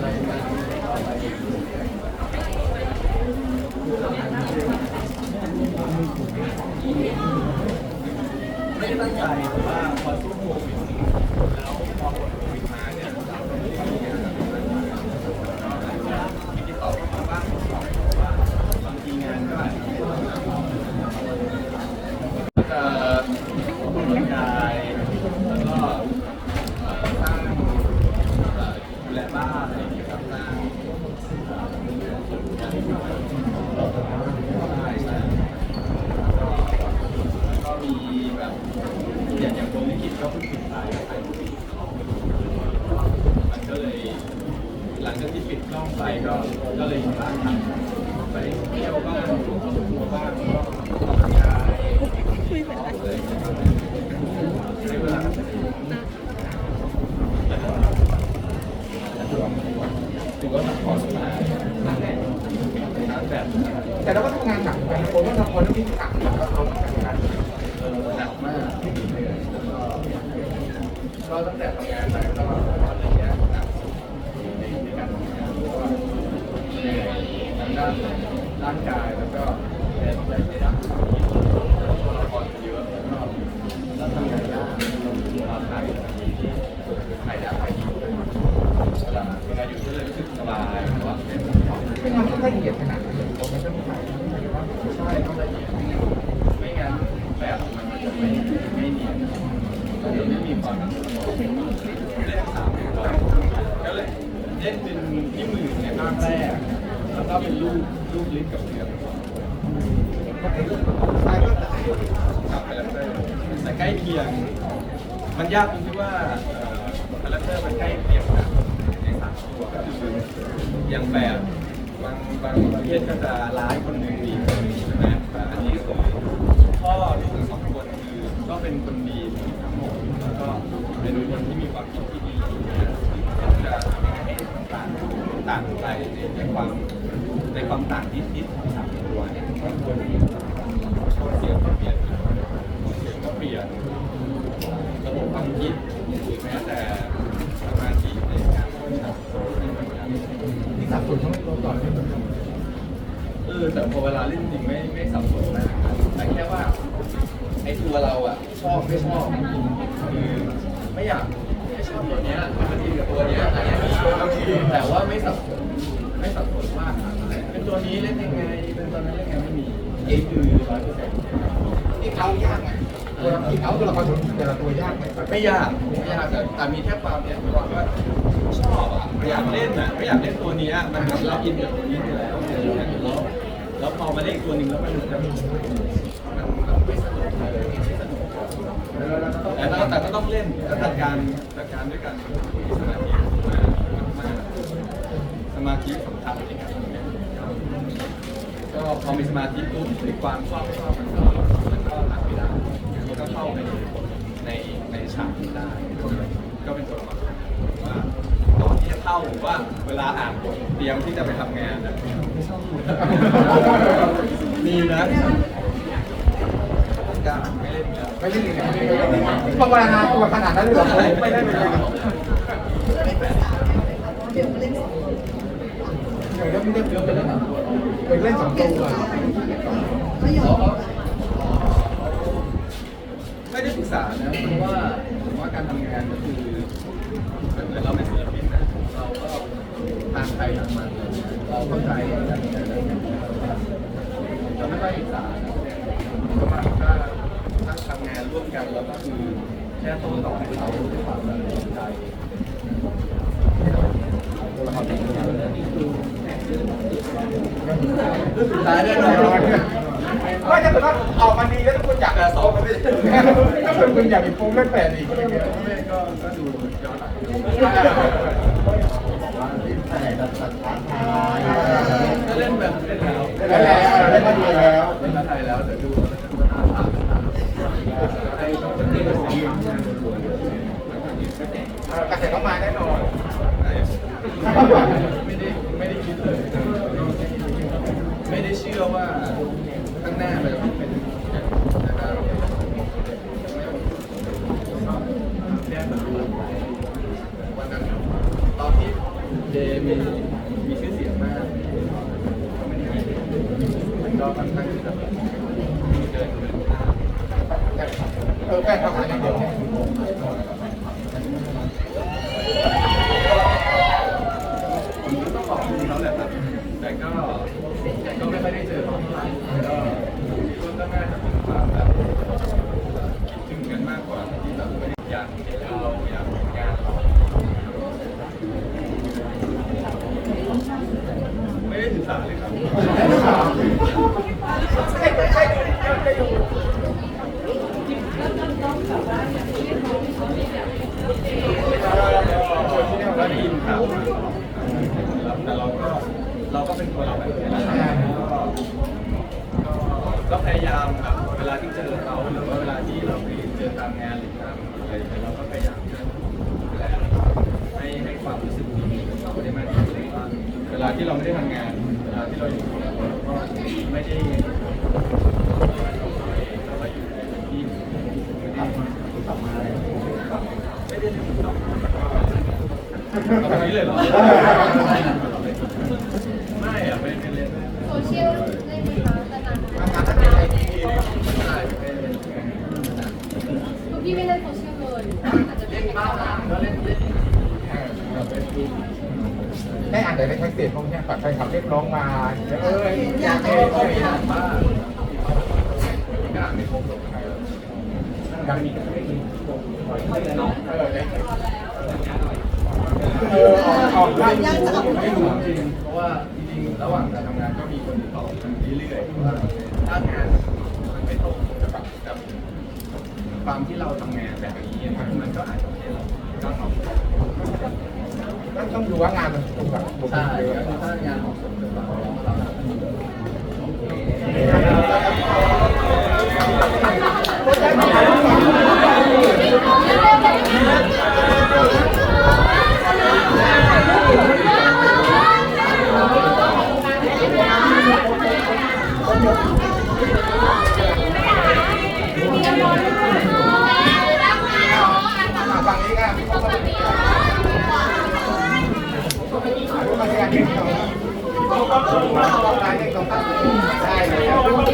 ไรกันก็ไปไม่ได้ตั้งใจแต่ว่าพอสู้โควิดแล้วพอโควิดมาเนี่ยเราไม่ได้มีงานก็อาจจะมีติดต่อเข้ามาบ้างเพราะว่าบางทีงานก็อาจจะไม่ได้ทำก็จะออกกำลังกายแล้วก็สร้างดูแลบ้านอะไรอย่างเงี้ยครับสร้างใช่ใช่แล้วก็มีแบบอย่างอย่างผมลิขิตก็เพิ่งปิดไปไปมันก็เลย หลังจากที่ปิดกล้องไป ก็เลยอยู่บ้านไปเที่ยวบ้างอยู่ครอบครัวบ้างก็ออกกำงายเลยใช้เวลาถือว่าพักผ่อนมาชาร์จแตแต่เราก็ทำงานหนักเหมือนกันผมว่าละครเรื่องนี้หนักแล้วเอาทำงานหนักมากเหนื่อยแล้วก็ก็ตั้งแต่ทำงานไปก็อะไรเงี้ยหนักในในการทำงานเพราะว่าเหนื่อยทาง ด้านร่างกายแล้วก็ในในในด้านตัวละครเยอะแล้วก็แล้วทำงานยากเราถ่ายถ่ายยากถ่ายดีเวลาเวลาอยู่ก็เลยรู้สึกสบายแต่ว่าเป็นเป็นงานที่ละเอียดขนาดไหนผมมันต้องถ่ายใช่ต้องละเอียดไม่งั้นแบบมันจะไม่ไม่เนียนมันจะไม่มีความเล่นสามก็เลยเล่นเป็นที่มือในภาคแรก แล้วก็เป็นลูกลูกลิ้นกับเรือถ่ายก็กับคาแรคเตอร์แต่ใกล้เคียง มันยากตรงที่ว่าคาแรคเตอร์มันใกล้เคียงกันในสามตัวก็คืออย่างแบบบางบางประเทศก็จะร้ายคนหนึ่งดีคนหนึ่งใช่ไหมแต่อันนี้คือพ่อลูกทั้งสองคนคือก็เป็นคนดีทั้งหมดแล้วก็เป็นคนที่มีความคิดที่ดีจะทำยังไงให้ต่างต่างไปในในความในความต่างนิดนิดๆของสามตัวเนี่ยก็ควรมีเสียงก็เปลี่ยนเสียงก็เปลี่ยนระบบความคิดหรือแม้แต่สมาธิในการทำให้มันทำ ที่ สนทั้งตัวต่อเนื่องเออแต่พอเวลาเล่นจริงไม่ไม่สับสนมากแต่แค่ว่าไอ้ตัวเราอะชอบไม่ชอบคือไม่อยากไม่ชอบตัวเนี้ยมันอินกับตัวเนี้ยอันเนี้ยมีบางทีแต่ว่าไม่สับสนไม่สับสนว่าเป็นตัวนี้เล่นยังไงเป็นตัวนั้นเล่นยังไงไม่มีนี่คือร้อยเปอร์เซ็นต์ที่เขายากไหมตัวที่เขาตัวละครแต่ละตัวยากไหมไม่ยากไม่ยากแต่แต่มีแค่ความเนี่ยความว่าชอบ อ่อยากเล่นอะไม่อยากเล่นตัวนี้ยมันเราอินกับตัวนี้อยู่แล้วแล้วแล้วพอมาเล่นตัวหนึ่งแล้วมันจะมันไม่สนุกเลยไม่สนุกแต่ก็แต่ก็ต้องเล่นก็จัดการจัดการด้วยกันสมาธิมามาสมาธิสำคัญในการก็พอมีสมาธิปุ๊บหรือความชอบไม่ชอบมันก็มันก็หลักไม่ได้มันก็เข้าไปในในฉากนี้ได้ ก็เป็นตัวละครว่าตอนที่จะเข้าหรือว่าเวลาอ่านบทเตรียมที่จะไปทำงานอะไม่ชอบมีนะกล้าไม่เล่นแล้วไม่ใช่เลยภาวนาตัวขนาดนั้นเลยเหรอไม่ได้เลยอย่างนี้ไม่ได้เยอะไปแล้วเป็นเล่นสองตัวไม่ได้ปรึกษานะเพราะว่าผมว่าการทำงานก็คือเหมือนเราเป็นศิลปินนะเราก็ทางใครทางมันเราเข้าใจกันเราไม่ได้ปรึกษานะเพราะว่าถ้าถ้าทำงานร่วมกันแล้วก็คือแค่โต้ตอบให้เขาด้วยความแบบเข้าใจสุดท้ายแน่นอนก็จะถือว่าออกมาดีแล้วทุกคนอยากแต่สองมันไม่ได้ถ้าเป็นคุณอยากเป็นโปรเล่นแปดอีกอะไรเงี้ยก็ก็ดูย้อนหลัง ก็เล่นแบบเล่นแล้ว แล้วแล้วแล้วก็ดีแล้ว เล่นมาไทยแล้วแต่ดูให้คนที่เป็นทีม กระแสต้องมาแน่นอน ไม่ได้ไม่ได้คิดเลยไม่ได้เชื่อว่าข้างหน้ามันจะเป็นนะครับเนี่ยเหมือนรู้วันนั้นตอนที่เจมีมีชื่อเสียงมากก็ไม่ได้มันก็ค่อนข้างที่จะแบบเดินเดินทางเออแป้งทำอะไรอย่างเดียวเนี่ย ผมก็ต้องขอบคุณเขาแหละครับ แต่ก็ก็ไม่ค่อยได้เจอเขาเท่าไหร่ก็ก็น่าจะเป็นความแบบคิดถึงกันมากกว่าที่แบบไม่ได้อยากเห็นเราอยากเห็นงานเรา ไม่ได้ศึกษาเลยครับก็ได้ยินข่าวมาแต่เราก็เราก็เป็นคนเราแบบนี้นะครับก็ก็พยายามครับเวลาที่เจอเขาหรือว่าเวลาที่เราไปเจอตามงานหรือตามอะไรเราก็พยายามดูแลให้ให้ความรู้สึกดีกับเขาได้มากที่สุดว่าเวลาที่เราไม่ได้ทำงาน ที่เราอยู่กันก็ไม่ได้เราก็อยู่ใช่ไม่ได้ถึงตรไม่ได้ต่อเอาแบบนี้เลยเหรอ ไม่อะไม่เป็นเล่น โซเชียลได้ไหมคะแต่นาน ทำงานตั้งแต่ไอ้ที่ ไม่ได้ไม่เล่น คือพี่ไม่เล่นโซเชียลเลยอาจจะเป็นบ้าง ก็เล่นเล่น เออ ได้อ่านแต่ในแท็กซี่พวกเนี้ยฝากแฟนคลับเรียกร้องมาเอออยากให้ก็ช่วยมีนะอ่านบ้างก็อ่านม่ครบหรอกยังมีเนาะเออเนี่ยเออออกออกได้ไม่รู้จริงเพราะว่าจริงๆระหว่างการทำงานก็มีคนติดต่อกันเรื่อยๆว่าถ้างานมันไม่ตรงกับกับความที่เราทำงานแบบนี้มันก็อาจจะไม่ได้เราก็ต้อง không nó, nó อยู่ cả ngàn rồi một cả một ngàn ได้ครับ